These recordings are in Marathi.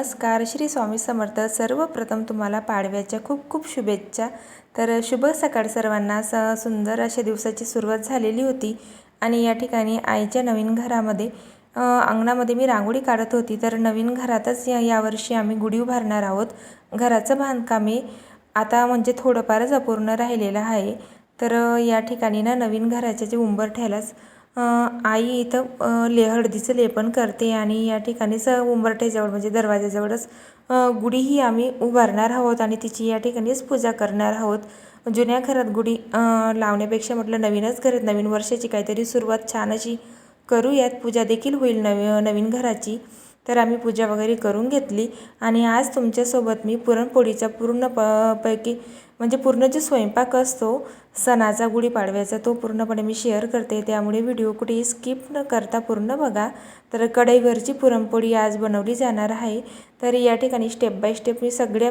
नमस्कार श्री स्वामी समर्थ. सर्वप्रथम तुम्हाला पाडव्याच्या खूप खूप शुभेच्छा. तर शुभ सकाळ सर्वांना. स सुंदर अशा दिवसाची सुरुवात झालेली होती आणि या ठिकाणी आईच्या नवीन घरामध्ये अंगणामध्ये मी रांगोळी काढत होती. तर नवीन घरातच या यावर्षी आम्ही गुढी उभारणार आहोत. घराचं बांधकामे आता म्हणजे थोडंफारच अपूर्ण राहिलेलं आहे. तर या ठिकाणी ना नवीन घराच्या जे उंबरठ्यालाच आई इथं ले हळदीचं लेपन करते आणि या ठिकाणीच उंबरठ्याजवळ म्हणजे दरवाजाजवळच गुढीही आम्ही उभारणार आहोत आणि तिची या ठिकाणीच पूजा करणार आहोत. जुन्या घरात गुढी लावण्यापेक्षा म्हटलं नवीनच घरात नवीन वर्षाची काहीतरी सुरुवात छान अशी करूयात. पूजा देखील होईल नवी नवीन घराची. तर आम्ही पूजा वगैरे करून घेतली. आणि आज तुमच्यासोबत मी पुरणपोळीचा पूर्ण प पैकी म्हणजे पूर्ण जो स्वयंपाक असतो सणाचा गुढीपाडव्याचा तो पूर्णपणे मी शेअर करते. त्यामुळे व्हिडिओ कुठेही स्किप न करता पूर्ण बघा. तर कढईवरची पुरणपोळी आज बनवली जाणार आहे. तर या ठिकाणी स्टेप बाय स्टेप मी सगळ्या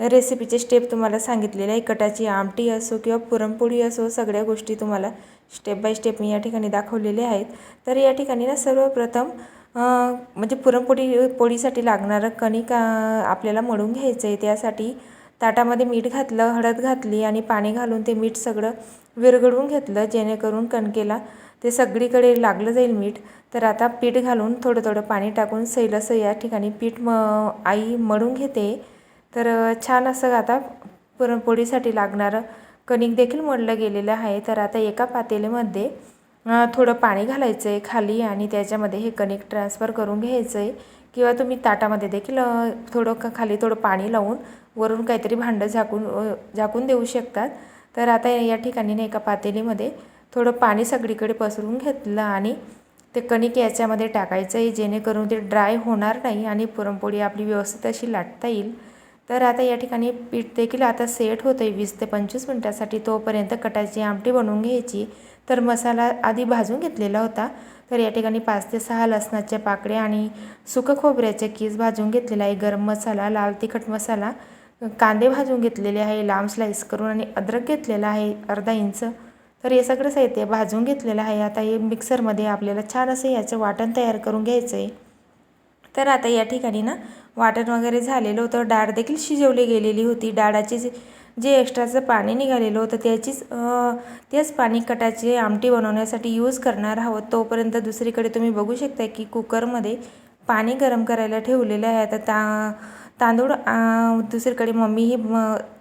रेसिपीचे स्टेप तुम्हाला सांगितलेले आहे. कटाची आमटी असो किंवा पुरणपोळी असो सगळ्या गोष्टी तुम्हाला स्टेप बाय स्टेप मी या ठिकाणी दाखवलेल्या आहेत. तर या ठिकाणी ना सर्वप्रथम म्हणजे पुरणपोळी पोळीसाठी लागणारं कणिक आपल्याला मळून घ्यायचं आहे त्यासाठी ताटामध्ये मीठ घातलं हळद घातली आणि पाणी घालून ते मीठ सगळं विरघळून घेतलं जेणेकरून कणकेला ते सगळीकडे लागलं जाईल मीठ. तर आता पीठ घालून थोडं थोडं पाणी टाकून सैल असं या ठिकाणी पीठ म आई मळून घेते. तर छान असं आता पुरणपोळीसाठी लागणारं कणिक देखील मळलं गेलेलं आहे. तर आता एका पातेल्यामध्ये थोडं पाणी घालायचं आहे खाली आणि त्याच्यामध्ये हे कणिक ट्रान्सफर करून घ्यायचं आहे किंवा तुम्ही ताटामध्ये देखील थोडं खाली थोडं पाणी लावून वरून काहीतरी भांडं झाकून झाकून देऊ शकतात. तर आता या ठिकाणी ना एका पातेलीमध्ये थोडं पाणी सगळीकडे पसरून घेतलं आणि ते कणिक याच्यामध्ये टाकायचं आहे जेणेकरून ते ड्राय होणार नाही आणि पुरणपोळी आपली व्यवस्थित अशी लाटता येईल. तर आता या ठिकाणी पीठ देखील आता सेट होतं आहे वीस ते पंचवीस मिनटासाठी. तोपर्यंत कटाची आमटी बनवून घ्यायची. तर मसाला आधी भाजून घेतलेला होता. तर या ठिकाणी पाच ते सहा लसणाच्या पाकळ्या आणि सुकं खोबऱ्याचे कीस भाजून घेतलेला आहे. गरम मसाला लाल तिखट मसाला कांदे भाजून घेतलेले आहे. लांब स्लाईस करून आणि अद्रक घेतलेला आहे अर्धा इंच. तर हे सगळं साहित्य भाजून घेतलेलं आहे. आता हे मिक्सरमध्ये आपल्याला छान असं याचं वाटण तयार करून घ्यायचं आहे तर आता या ठिकाणी ना वाटण वगैरे झालेलं होतं. डाळ देखील शिजवली गेलेली होती. डाळाचे जे एक्स्ट्राचं पाणी निघालेलं होतं त्याचीच तेच पाणी कटाची आमटी बनवण्यासाठी यूज करणार आहोत. तोपर्यंत दुसरीकडे तुम्ही बघू शकता की कुकरमध्ये पाणी गरम करायला ठेवलेलं आहे. आता ता तांदूळ दुसरीकडे मम्मी ही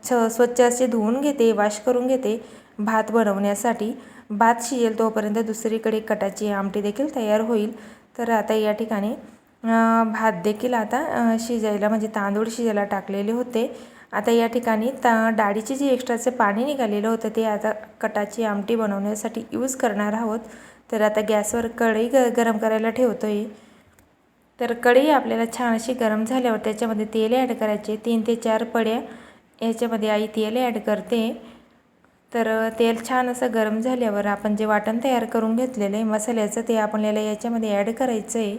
छ स्वच्छ असे धुवून घेते वॉश करून घेते भात बनवण्यासाठी. भात शिजेल तोपर्यंत दुसरीकडे कटाची आमटी देखील तयार होईल. तर आता या ठिकाणी भात देखील आता शिजायला म्हणजे तांदूळ शिजायला टाकलेले होते. आता या ठिकाणी त डाळीचे जे एक्स्ट्राचं पाणी निघालेलं होतं ते आता कटाची आमटी बनवण्यासाठी यूज करणार आहोत. तर आता गॅसवर कढई ग गरम करायला ठेवतो आहे तर कढई आपल्याला छान अशी गरम झाल्यावर त्याच्यामध्ये तेल ॲड करायचे. तीन ते चार पड्या याच्यामध्ये आई तेल ॲड करते. तर तेल छान असं गरम झाल्यावर आपण जे वाटण तयार करून घेतलेलं आहे मसाल्याचं ते आपल्याला याच्यामध्ये ॲड करायचं आहे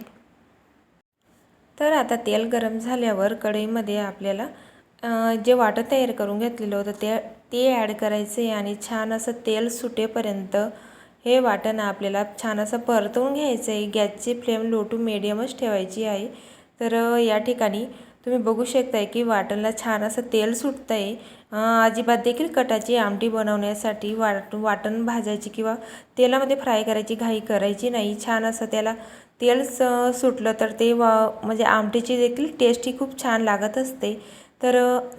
तर आता तेल गरम झाल्यावर कढईमध्ये आपल्याला जे वाटण तयार करून घेतलेलं होतं ते ते ॲड करायचं आहे आणि छान असं तेल सुटेपर्यंत हे वाटण आपल्याला छान असं परतवून घ्यायचं आहे गॅसची फ्लेम लो टू मिडियमच ठेवायची आहे. तर या ठिकाणी तुम्ही बघू शकताय की वाटणला छान असं तेल सुटतं आहे अजिबात देखील कटाची आमटी बनवण्यासाठी वाट वाटण भाजायची किंवा तेलामध्ये फ्राय करायची घाई करायची नाही. छान असं त्याला तेल स सुटलं तर ते वा म्हणजे आमटीची देखील टेस्ट ही खूप छान लागत असते. तर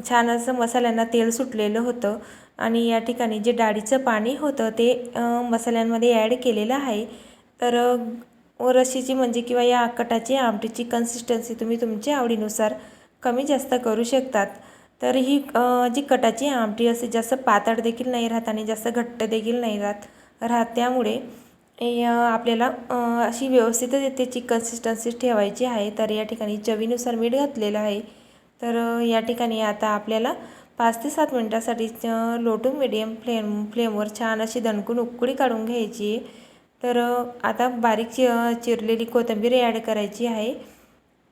छान असं मसाल्यांना तेल सुटलेलं होतं आणि या ठिकाणी जे डाळीचं पाणी होतं ते मसाल्यांमध्ये ॲड केलेलं आहे. तर रशीची म्हणजे किंवा या कटाची आमटीची कन्सिस्टन्सी तुम्ही तुमच्या आवडीनुसार कमी जास्त करू शकतात. तर ही जी कटाची आमटी असते जास्त पातळ देखील नाही राहत आणि जास्त घट्ट देखील नाही राहत राहत त्यामुळे आपल्याला अशी व्यवस्थितच त्याची कन्सिस्टन्सी ठेवायची आहे. तर या ठिकाणी चवीनुसार मीठ घातलेलं आहे. तर या ठिकाणी आता आपल्याला पाच ते सात मिनटासाठी लो टू मिडियम फ्लेम फ्लेमवर छान अशी दणकून उकळी काढून घ्यायची. आहे तर आता बारीक चि चिरलेली कोथिंबीर ॲड करायची आहे.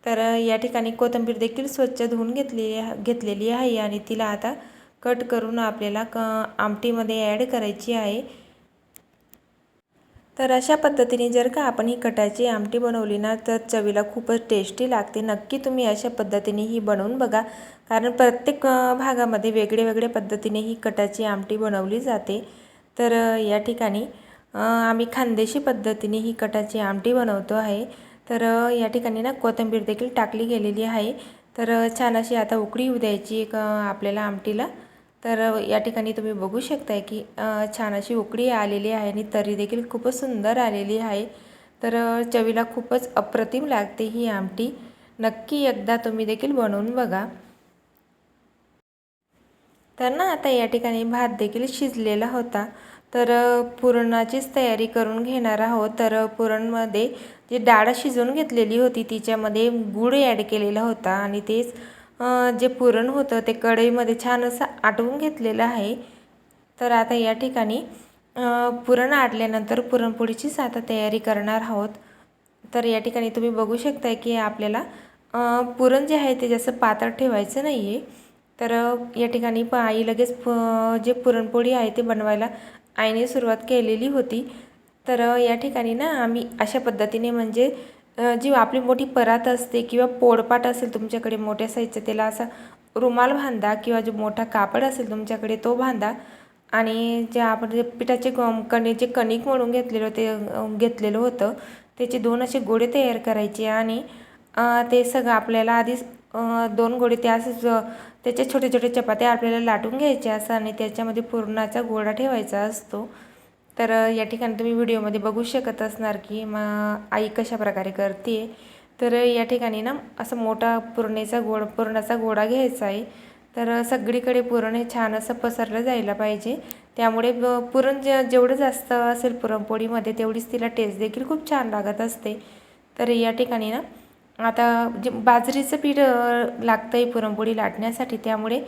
तर या ठिकाणी कोथिंबीर देखील स्वच्छ धुवून घेतलेली घेतलेली आहे आणि तिला आता कट करून आपल्याला क आमटीमध्ये ॲड करायची आहे. तर अशा पद्धतीने जर का आपण ही कटाची आमटी बनवली ना तर चवीला खूपच टेस्टी लागते. नक्की तुम्ही अशा पद्धतीने ही बनवून बघा. कारण प्रत्येक भागामध्ये वेगळे वेगळ्या पद्धतीने ही कटाची आमटी बनवली जाते. तर या ठिकाणी आम्ही खानदेशी पद्धतीने ही कटाची आमटी बनवतो आहे. तर या ठिकाणी ना कोथिंबीर देखील टाकली गेलेली आहे. तर छान अशी आता उकळी येऊ द्यायची एक आपल्याला आमटीला. तर या ठिकाणी तुम्ही बघू शकताय की छान अशी उकळी आलेली आहे आणि तरी देखील खूपच सुंदर आलेली आहे. तर चवीला खूपच अप्रतिम लागते ही आमटी. नक्की एकदा तुम्ही देखील बनवून बघा. तर ना आता या ठिकाणी भात देखील शिजलेला होता. तर पुरणाचीच तयारी करून घेणार आहोत. तर पुरणमध्ये जी डाळ शिजवून घेतलेली होती तिच्यामध्ये गूळ ॲड केलेला होता आणि तेच जे पुरण होतं ते कढईमध्ये छान असं आटवून घेतलेलं आहे. तर आता या ठिकाणी पुरण आटल्यानंतर पुरणपोळीचीच आता तयारी करणार आहोत. तर या ठिकाणी तुम्ही बघू शकताय की आपल्याला पुरण जे आहे ते जास्त पातळ ठेवायचं नाही आहे तर या ठिकाणी प आई लगेच जे पुरणपोळी आहे ते बनवायला आईने सुरुवात केलेली होती. तर या ठिकाणी ना आम्ही अशा पद्धतीने म्हणजे जी आपली मोठी परात असते किंवा पोळपाट असेल तुमच्याकडे मोठ्या साईजचं त्याला असा रुमाल बांधा किंवा जो मोठा कापड असेल तुमच्याकडे तो बांधा. आणि जे आपण जे पिठाचे कणे जे कणिक म्हणून घेतलेलं ते घेतलेलं होतं त्याचे दोन असे गोळे तयार करायचे आणि ते सगळं आपल्याला आधीच दोन गोळे ते असंच त्याचे छोटे छोटे चपात्या आपल्याला लाटून घ्यायचे असं आणि त्याच्यामध्ये पुरणाचा गोळा ठेवायचा असतो. तर या ठिकाणी तुम्ही व्हिडिओमध्ये बघू शकत असणार की मग आई कशा प्रकारे करते. तर या ठिकाणी ना असं मोठा पुरणेचा गोड पुरणाचा गोडा घ्यायचा आहे. तर सगळीकडे पुरण हे छान असं पसरलं जायला पाहिजे. त्यामुळे पुरण जे जेवढं जास्त असेल पुरणपोळीमध्ये तेवढीच तिला टेस्ट देखील खूप छान लागत असते. तर या ठिकाणी ना आता जे बाजरीचं पीठ लागतं आहे पुरणपोळी लाटण्यासाठी त्यामुळे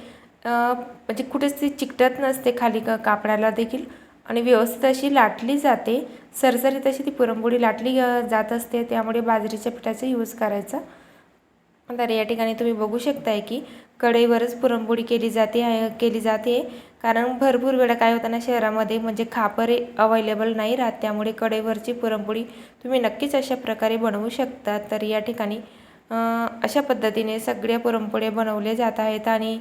म्हणजे कुठेच ती चिकटत नसते खाली क कापडाला देखील. आणि व्यवस्थित अशी लाटली जाते. सरसरीत अशी ती पुरणपोळी लाटली जात असते. त्यामुळे बाजरीच्या पिठाचा यूज करायचा. तर या ठिकाणी तुम्ही बघू शकताय की कढईवरच पुरणपोळी केली जाते केली जाते. कारण भरपूर वेळा काय होताना शहरामध्ये म्हणजे खापरे अवेलेबल नाही राहत. त्यामुळे कढईवरची पुरणपोळी तुम्ही नक्कीच अशा प्रकारे बनवू शकता. तर या ठिकाणी अशा पद्धतीने सगळ्या पुरणपोळ्या बनवल्या जात आहेत. आणि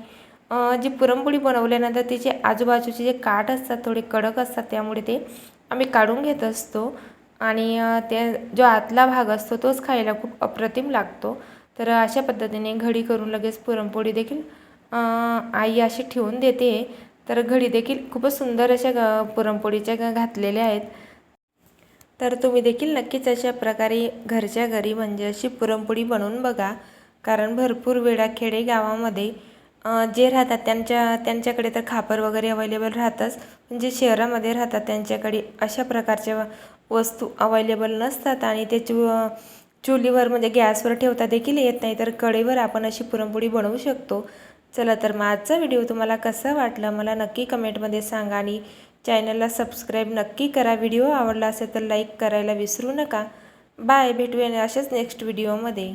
जी पुरणपोळी बनवल्यानंतर तिचे आजूबाजूचे जे काठ असतात थोडे कडक असतात त्यामुळे ते आम्ही काढून घेत असतो. आणि त्या जो आतला भाग असतो तोच खायला खूप अप्रतिम लागतो. तर अशा पद्धतीने घडी करून लगेच पुरणपोळी देखील आई अशी ठेवून देते. तर घडी देखील खूपच सुंदर अशा पुरणपोळीच्या घातलेल्या आहेत. तर तुम्ही देखील नक्कीच अशा प्रकारे घरच्या घरी म्हणजे अशी पुरणपोळी बनवून बघा. कारण भरपूर वेळा खेडेगावामध्ये जे राहतात त्यांच्या त्यांच्याकडे तर खापर वगैरे अवेलेबल राहतंच. पण जे शहरामध्ये राहतात त्यांच्याकडे अशा प्रकारच्या वस्तू अवेलेबल नसतात आणि ते चु चुलीवर म्हणजे गॅसवर ठेवता देखील येत नाही. तर कडेवर आपण अशी पुरणपोळी बनवू शकतो. चला तर मग आजचा व्हिडिओ तुम्हाला कसा वाटला मला नक्की कमेंटमध्ये सांगा आणि चॅनलला सबस्क्राईब नक्की करा. व्हिडिओ आवडला असेल तर लाईक करायला विसरू नका. बाय भेटूया अशाच नेक्स्ट व्हिडिओमध्ये